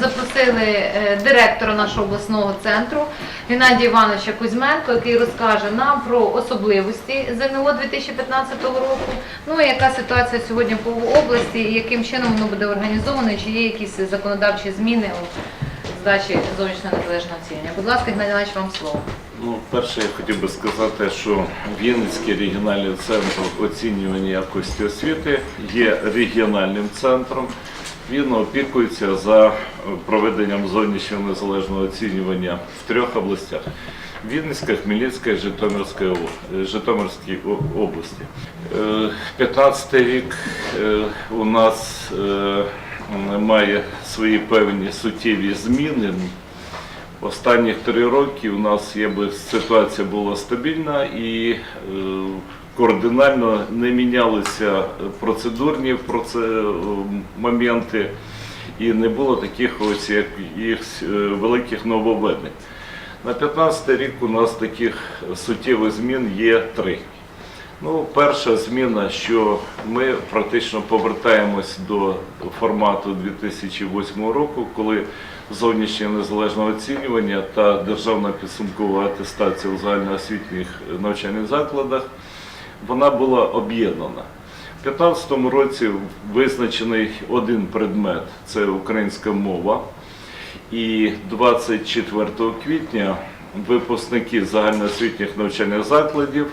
запросили е, директора нашого обласного центру Геннадія Івановича Кузьменко, який розкаже нам про особливості ЗНО 2015 року. Ну і яка ситуація сьогодні по області, і яким чином воно буде організовано, чи є якісь законодавчі зміни у здачі зовнішнього незалежного оцінювання. Будь ласка, Геннадій Іванович, вам слово. Ну, перше, я хотів би сказати, що Вінницький регіональний центр оцінювання якості освіти є регіональним центром. Він опікується за проведенням зовнішнього незалежного оцінювання в трьох областях: Вінницька, Хмельницька і Житомирській області. 15 рік е, у нас е, має свої певні суттєві зміни. Останніх три роки у нас якби ситуація була стабільна і е, кардинально не мінялися процедурні моменти, і не було таких ось якихось е, великих нововведень. На 15 рік у нас таких суттєвих змін є три. Ну, перша зміна, що ми практично повертаємось до формату 2008 року, коли зовнішнє незалежне оцінювання та державна підсумкова атестація у загальноосвітніх навчальних закладах вона була об'єднана. У 2015 році визначений один предмет це українська мова. І 24 квітня випускники загальноосвітніх навчальних закладів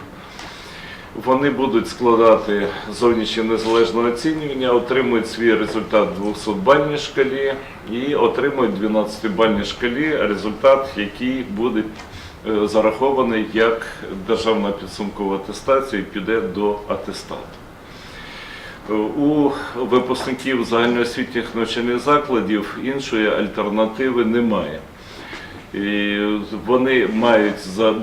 вони будуть складати зовнішнє незалежне оцінювання, отримують свій результат 200-бальній шкалі і отримують в 12-бальній шкалі результат, який буде зарахований як державна підсумкова атестація і піде до атестату. Е, У випускників загальноосвітніх навчальних закладів іншої альтернативи немає. І вони мають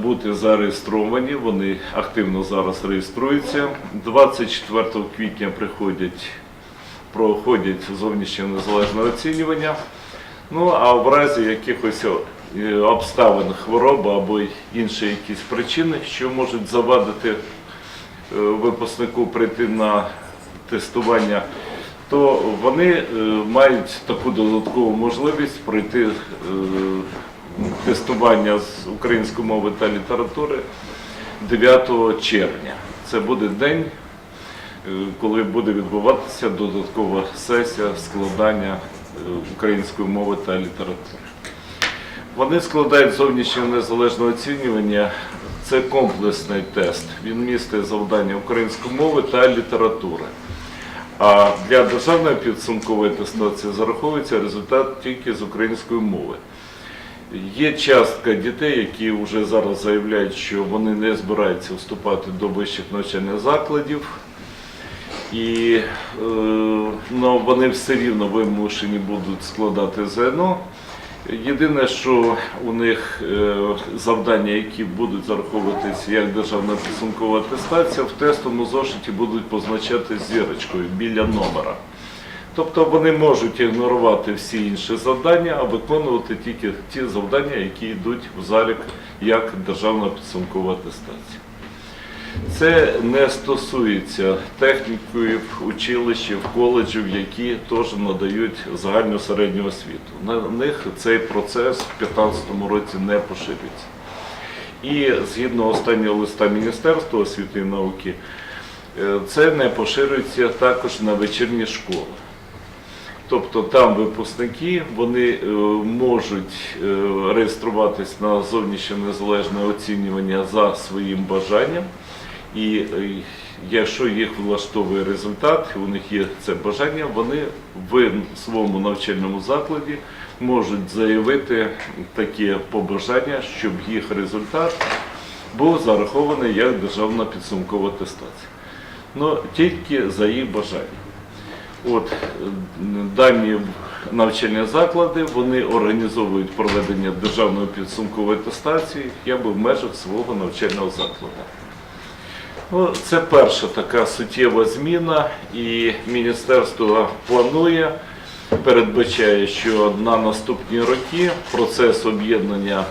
бути зареєстровані, вони активно зараз реєструються. 24 квітня приходять, проходять зовнішнє незалежне оцінювання. Ну а в разі якихось е, обставин, хвороби або інші якісь причини, що можуть завадити е, випускнику прийти на тестування, то вони е, мають таку додаткову можливість пройти е, тестування з української мови та літератури 9 червня. Це буде день, е, коли буде відбуватися додаткова сесія складання е, української мови та літератури. Вони складають зовнішнє незалежне оцінювання. Це комплексний тест. Він містить завдання української мови та літератури. А для державної підсумкової атестації зараховується результат тільки з української мови. Є частка дітей, які вже зараз заявляють, що вони не збираються вступати до вищих навчальних закладів, і е, ну, вони все рівно вимушені будуть складати ЗНО. Єдине, що у них е, завдання, які будуть зараховуватися як державна підсумкова атестація, в тестовому зошиті будуть позначатися зірочкою біля номера. Тобто вони можуть ігнорувати всі інші завдання, а виконувати тільки ті завдання, які йдуть в залік як державна підсумкова атестація. Це не стосується техніків, училищів, коледжів, які теж надають загальну середню освіту. На них цей процес в 2015 році не поширюється. І згідно останнього листа Міністерства освіти і науки, е, це не поширюється також на вечірні школи. Тобто там випускники вони е, можуть е, реєструватись на зовнішнє незалежне оцінювання за своїм бажанням. І е, якщо їх влаштовує результат, у них є це бажання, вони в своєму навчальному закладі можуть заявити таке побажання, щоб їх результат був зарахований як державна підсумкова атестація. Ну тільки за їх бажанням. От дані навчальні заклади вони організовують проведення державної підсумкової атестації якби в межах свого навчального закладу. Ну, це перша така суттєва зміна, і міністерство планує, передбачає, що на наступні роки процес об'єднання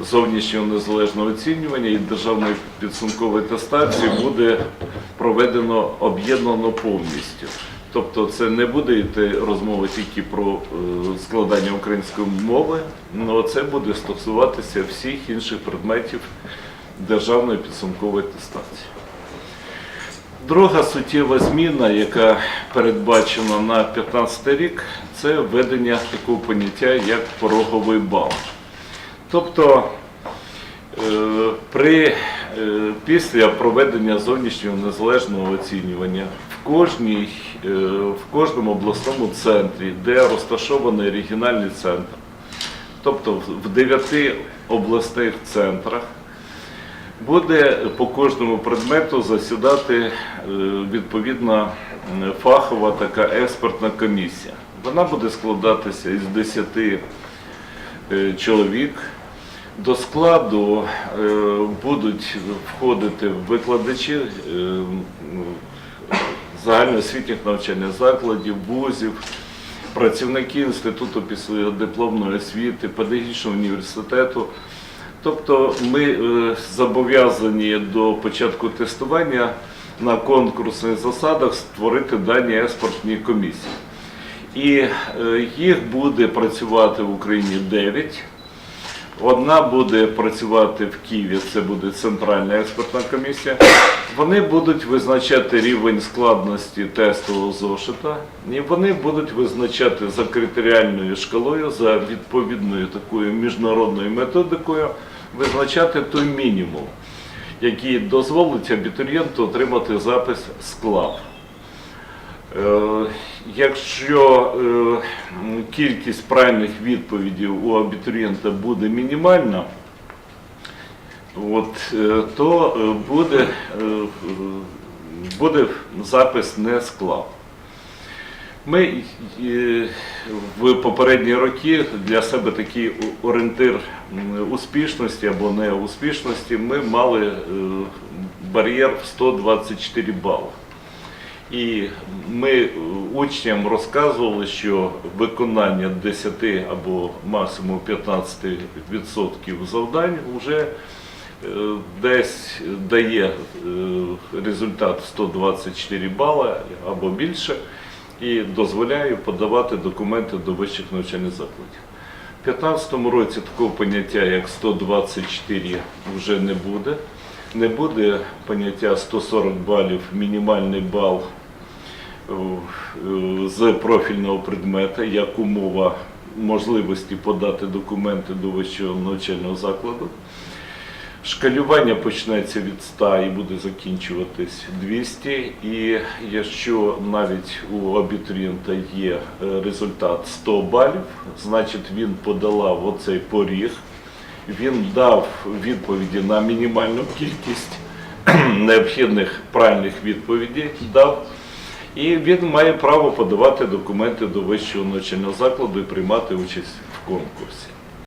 зовнішнього незалежного оцінювання і державної підсумкової атестації буде проведено об'єднано повністю. Тобто це не буде йти розмова тільки про е, складання української мови, але це буде стосуватися всіх інших предметів державної підсумкової атестації. Друга суттєва зміна, яка передбачена на 2015 рік, це введення такого поняття як пороговий бал. Тобто е, при, е, після проведення зовнішнього незалежного оцінювання в, кожній, е, в кожному обласному центрі, де розташований регіональний центр, тобто в- в дев'яти обласних центрах, Буде по кожному предмету засідати е, відповідна фахова така експертна комісія. Вона буде складатися із 10 е, чоловік. До складу е, будуть входити викладачі загальноосвітніх навчальних закладів, вузів, працівники Інституту післядипломної освіти, педагогічного університету. Тобто ми е, зобов'язані до початку тестування на конкурсних засадах створити дані експортні комісії. І е, їх буде працювати в Україні 9. Одна буде працювати в Києві, це буде центральна експертна комісія. Вони будуть визначати рівень складності тестового зошита, і вони будуть визначати за критеріальною шкалою, за відповідною такою міжнародною методикою, визначати той мінімум, який дозволить абітурієнту отримати запис склав. Е, Якщо е, кількість правильних відповідей у абітурієнта буде мінімальна, от, е, то буде, буде запис не склав. Ми в попередні роки для себе такий орієнтир успішності або неуспішності ми мали бар'єр в 124 бали. І ми е, учням розказували, що виконання 10 або максимум 15% завдань вже е, десь дає е, результат 124 бали або більше і дозволяє подавати документи до вищих навчальних закладів. У 2015 році такого поняття, як 124, вже не буде. Не буде поняття 140 балів, мінімальний бал з профільного предмета, як умова можливості подати документи до вищого навчального закладу. Шкалювання почнеться від 100 і буде закінчуватись 200. І якщо навіть у абітурієнта є е, результат 100 балів, значить він подолав оцей поріг, він дав відповіді на мінімальну кількість необхідних правильних відповідей, дав, і він має право подавати документи до вищого навчального закладу і приймати участь в конкурсі.